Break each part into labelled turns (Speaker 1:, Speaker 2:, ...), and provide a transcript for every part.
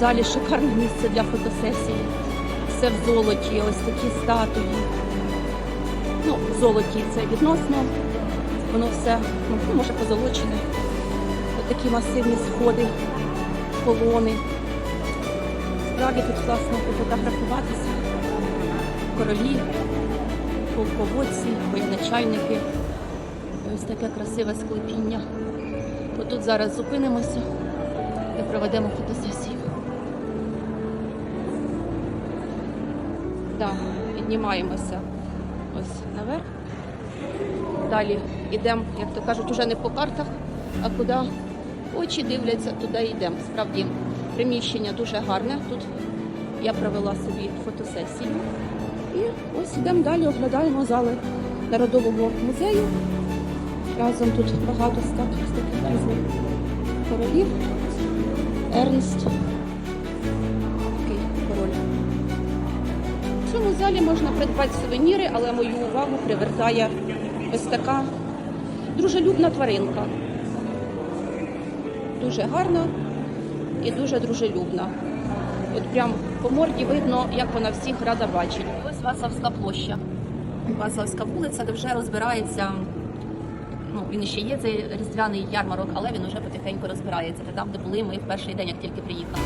Speaker 1: залі шикарне місце для фотосесії. Все в золоті, ось такі статуї. Ну, в золоті це відносно. Воно все, ну, може, позолочене. Ось такі масивні сходи, колони. Справді тут класно пофотографуватися. Королі, полководці, воєначальники. Ось таке красиве склепіння. Отут зараз зупинимося і проведемо фотосесію. Да, піднімаємося ось наверх. Далі йдемо, як то кажуть, уже не по картах, а куди очі дивляться, туди йдемо. Справді приміщення дуже гарне. Тут я провела собі фотосесію. І ось йдемо далі, оглядаємо зали Народового музею. Разом тут багато статуй таких різних королів. Ернст. Цьому залі можна придбати сувеніри, але мою увагу привертає ось така дружелюбна тваринка. Дуже гарна і дуже дружелюбна. От прям по морді видно, як вона всіх рада бачить. Ось Васовська площа. Васовська вулиця, де вже розбирається. Ну, він ще є цей різдвяний ярмарок, але він вже потихеньку розбирається. Це там, де були ми в перший день, як тільки приїхали.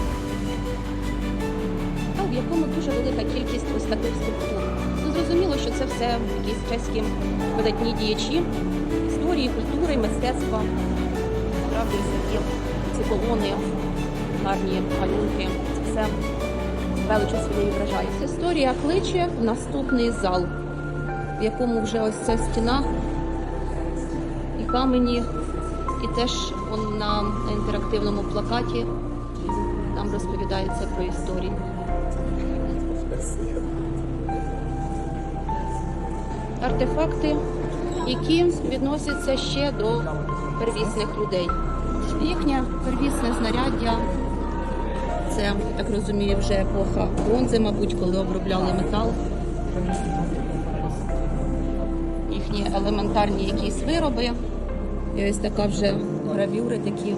Speaker 1: В якому дуже велика кількість ось таких скульптур. Ну, зрозуміло, що це все якісь чеські видатні діячі історії, культури, мистецтва. Справді ось ці колони, гарні малюнки. Це все величу своєю вражає. Історія кличе в наступний зал, в якому вже ось ця стіна і камені, і теж на інтерактивному плакаті там розповідається про історію. Артефакти, які відносяться ще до первісних людей. Їхнє первісне знаряддя це, так розумію, вже епоха бронзи, мабуть, коли обробляли метал. Їхні елементарні якісь вироби. І ось така вже гравюри такі.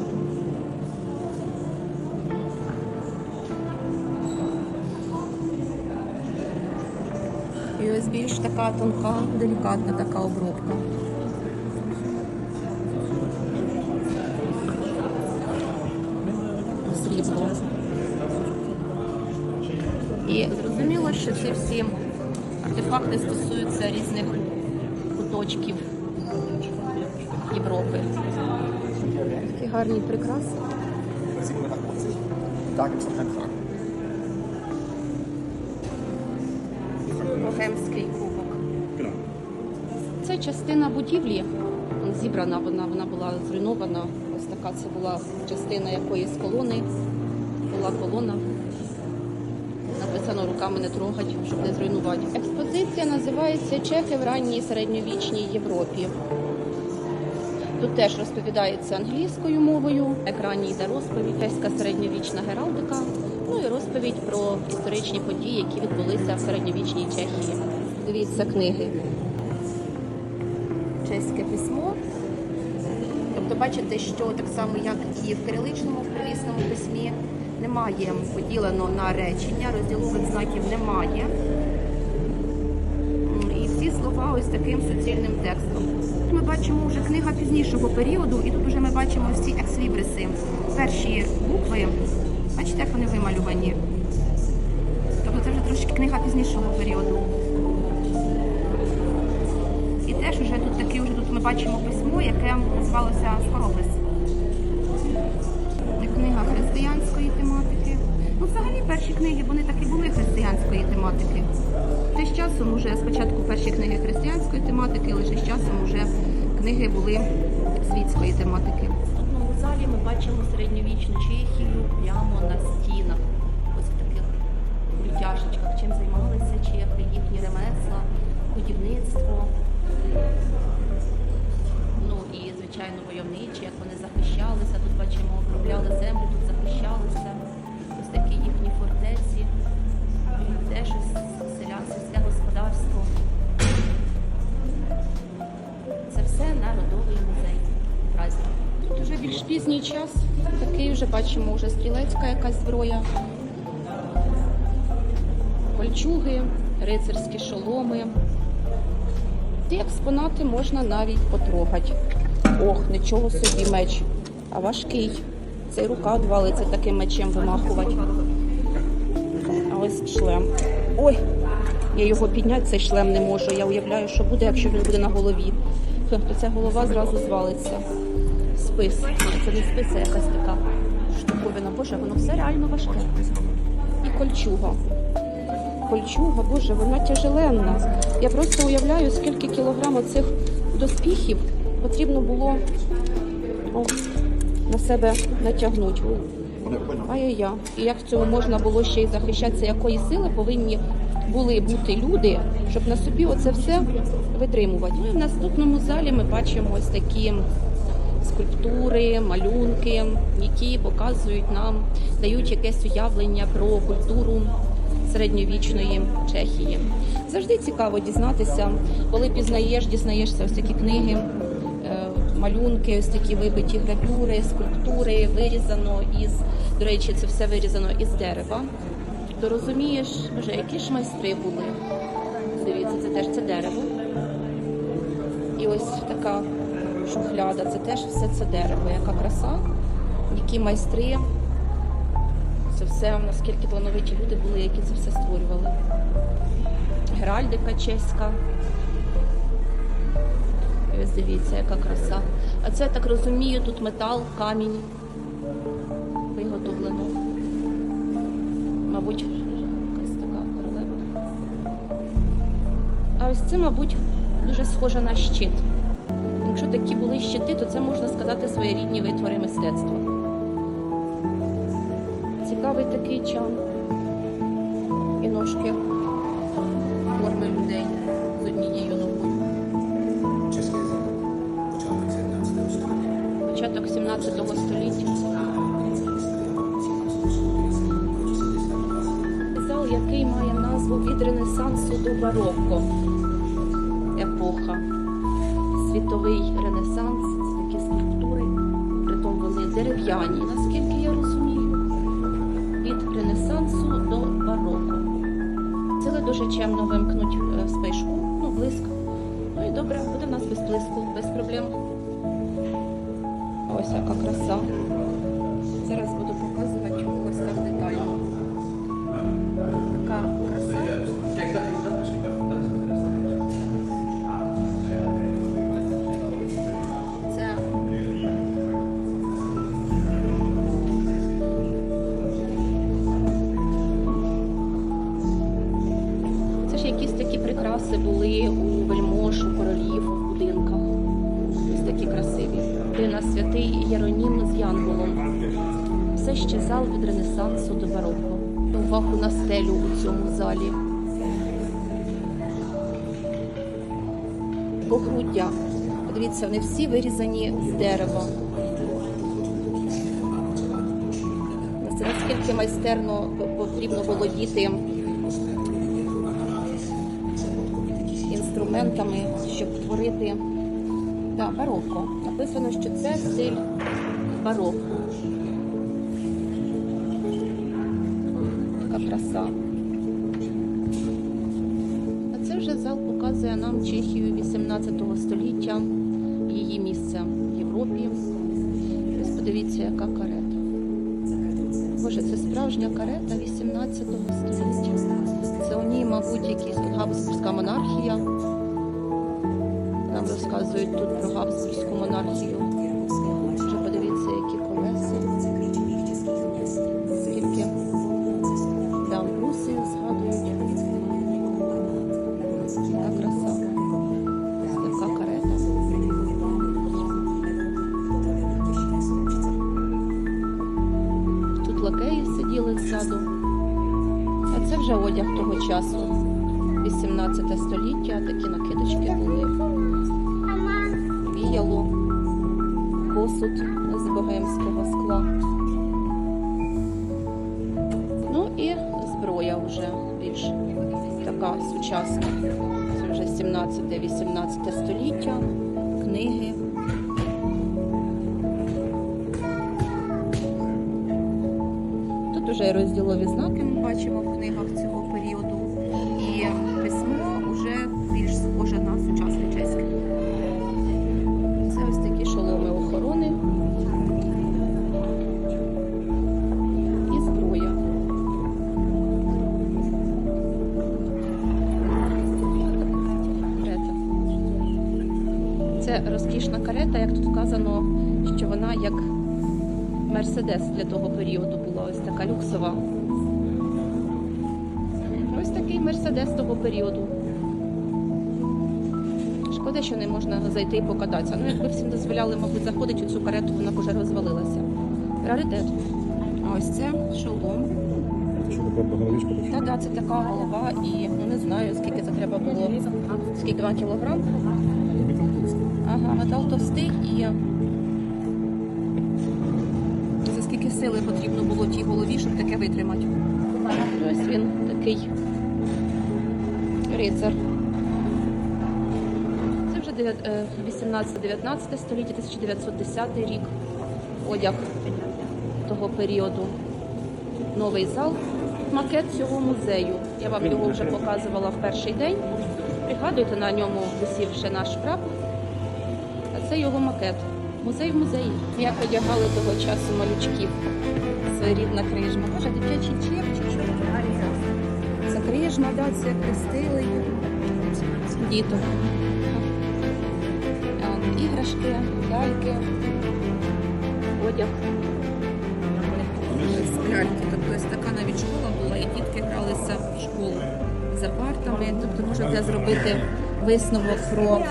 Speaker 1: Ось більш така тонка, делікатна така обробка. Срібло. І зрозуміло, що ці всі артефакти стосуються різних куточків Європи. Такі гарні прикраси.
Speaker 2: Da gibt
Speaker 1: Богемський кубок. Це частина будівлі. Зібрана вона, вона була зруйнована. Ось така це була частина якоїсь колони. Була колона. Написано руками не трогать, щоб не зруйнувати. Експозиція називається Чехи в ранній середньовічній Європі. Тут теж розповідається англійською мовою. Екрані йде розповідь, чеська середньовічна гералдика, ну і розповідь про історичні події, які відбулися в середньовічній Чехії. Дивіться книги. Чеське письмо. Тобто бачите, що так само, як і в кириличному в первісному письмі, немає поділено на речення, розділових знаків немає. І всі слова ось таким суцільним текстом. Ми бачимо вже книга пізнішого періоду, і тут вже ми бачимо ці екслібриси. Перші букви, бачите, як вони вималювані. Тобто це вже трошки книга пізнішого періоду. І теж уже тут такі вже тут ми бачимо письмо, яке називалося Скоропис. Це книга християнської тематики. Ну, взагалі перші книги вони так і були християнської тематики. Ще з часом уже спочатку перші книги християнської тематики, лише з часом вже книги були світської тематики. Залі ми бачимо середньовічну Чехію прямо на стінах. Ось в таких бультяшечках. Чим займалися чехи, їхні ремесла, будівництво. Ну і звичайно войовничі, як вони захищалися. Тут бачимо, обробляли землю, тут захищалися. Ось такі їхні фортеці. Теж пізній час, такий вже бачимо вже стрілецька якась зброя. Кольчуги, рицарські шоломи. Ці експонати можна навіть потрогати. Ох, нічого собі меч. А важкий. Цей рука відвалиться таким мечем вимахувати. А ось шлем. Ой, я його підняти, цей шлем не можу. Я уявляю, що буде, якщо він буде на голові. То ця голова зразу звалиться. Спис. Ні, це не спис, це якась така штуковина. Боже, воно все реально важке. І кольчуга. Кольчуга, боже, вона тяжеленна. Я просто уявляю, скільки кілограм цих доспіхів потрібно було о, на себе натягнути. Ай-яй-я. І як в цьому можна було ще й захищатися, якої сили повинні були бути люди, щоб на собі оце все витримувати. Ну і в наступному залі ми бачимо ось такі скульптури, малюнки, які показують нам, дають якесь уявлення про культуру середньовічної Чехії. Завжди цікаво дізнатися, коли пізнаєш, дізнаєшся ось такі книги, е, малюнки, ось такі вибиті гравюри, скульптури, вирізано із, до речі, це все вирізано із дерева. То розумієш, вже які ж майстри були. Дивіться, це теж це дерево. І ось така шухляда, це теж все це дерево. Яка краса, які майстри. Це все наскільки плановиті люди були, які це все створювали. Геральдика чеська. Ось дивіться, яка краса. А це, я так розумію, тут метал, камінь виготовлено. Мабуть, якась така королева. А ось це, мабуть, дуже схоже на щит. Якщо такі були щити, то це можна сказати своєрідні витвори мистецтва. Цікавий такий чан. І ножки форми людей з однією ногою.
Speaker 2: České země. Počátek 17. století.
Speaker 1: Початок 17 століття. Зал, який має назву від Ренесансу до бароко. Епоха. Світовий ренесанс, це такі скульптури, притом вони дерев'яні, наскільки я розумію. Від Ренесансу до бароко. Сили дуже чемно вимкнуть е, спишку, ну, блиск. Ну і добре, буде в нас без блиску, без проблем. Ось яка краса. Зараз З Янголом. Все ще зал від Ренесансу до бароко. Увагу на стелю у цьому залі. Погруддя. Подивіться, вони всі вирізані з дерева. Це наскільки майстерно потрібно володіти інструментами, щоб творити да, бароко. Написано, що це стиль бароко. Така краса. А це вже зал показує нам Чехію 18 століття, її місце в Європі. Ось подивіться, яка карета. Боже, це справжня карета 18 століття. Це у ній, мабуть, якась тут Габсбурзька монархія. Нам розказують тут про Габсбурзьку монархію. Сиділи ззаду. А це вже одяг того часу. 18 століття, такі накидочки були. Віяло, посуд з богемського скла. Ну і зброя вже більш така сучасна. Це вже 17-18 століття, книги. Розділові знаки ми бачимо в книгах цього періоду. І письмо вже більш схоже на сучасне чеське. Це ось такі шоломи охорони. Це розкішна карета, як тут вказано, що вона як Мерседес для того періоду була така люксова. Ось такий Мерседес того періоду. Шкода, що не можна зайти і покататися. Ну, якби всім дозволяли, мабуть, заходити у цю карету, вона б уже розвалилася. Раритет. А ось це шолом.
Speaker 2: Що таке багровічка?
Speaker 1: Та да, це така голова, і ну не знаю, скільки це треба було. Скільки 2 кілограм. Ага, метал товстий і сили потрібно було тій голові, щоб таке витримати. Ось він такий рицар. Це вже е, 18-19 століття, 1910 рік. Одяг того періоду. Новий зал. Макет цього музею. Я вам його вже показувала в перший день. Пригадуйте, на ньому висів ще наш прапор. А це його макет. Музей в музеї. Як одягали того часу малючків. Своєрідна крижма. Боже, дитячий чеп чи що? Це крижма, да, це хрестили діток. Іграшки, ляльки, одяг. Тобто ось така навіть школа була, і дітки гралися в школу за партами. Тобто можете зробити висновок про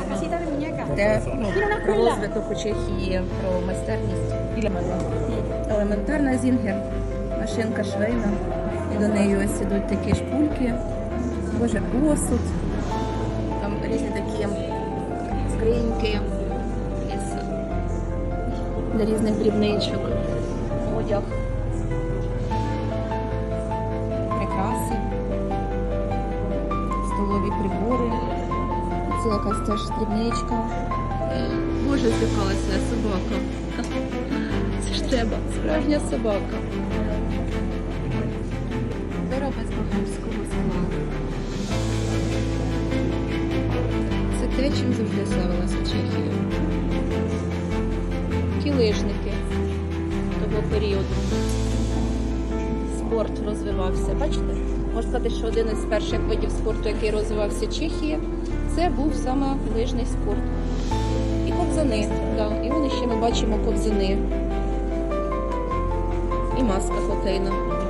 Speaker 1: ну, про розвиток у Чехії, про майстерність. Елементарна зінгер, машинка швейна. І до неї ось ідуть такі шпульки, боже, посуд. Там різні такі скриньки для різних дрібничок, одяг, прикраси, столові прибори. Це якась теж дрібничка. Боже, злякалася собака. Це ж треба, справжня собака. Вироби з богемського скла. Це те, чим завжди славилася Чехія. Ті лижники того періоду. Спорт розвивався. Бачите? Можна сказати, що один із перших видів спорту, який розвивався в Чехії, це був саме лижний спорт. І ковзани. Да. І вони ще ми бачимо кобзани. І маска хокейна.